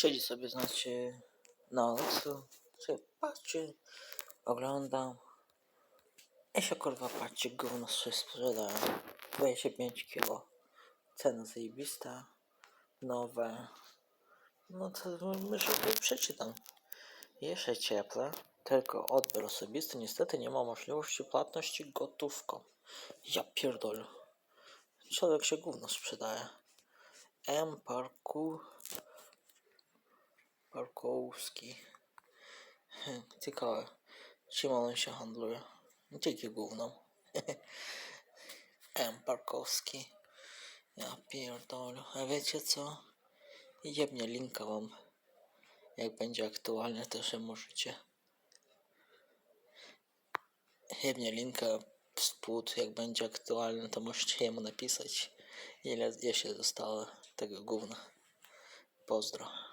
siedzi sobie, znaczy, na ulicy, sobie patrzy, ogląda. I się kurwa patrzy, gówno się sprzedają. 25 kilo. Cena zajebista. Nowe. No to myślę, że przeczytam. Jeszcze cieple, tylko odbiór osobisty niestety nie ma możliwości płatności gotówką. Ja pierdolę. Człowiek się gówno sprzedaje. M. Parku... Parkowski. Ciekawe. Czym on się handluje? Dzięki gównom. M. Parkowski. Ja pierdolę. A wiecie co? Jebnie linka wam. Jak będzie aktualnie, to się możecie. Jebnie linka spód. Jak będzie aktualny, to możecie jemu napisać, ile jeszcze zostało tego gówna. Pozdro.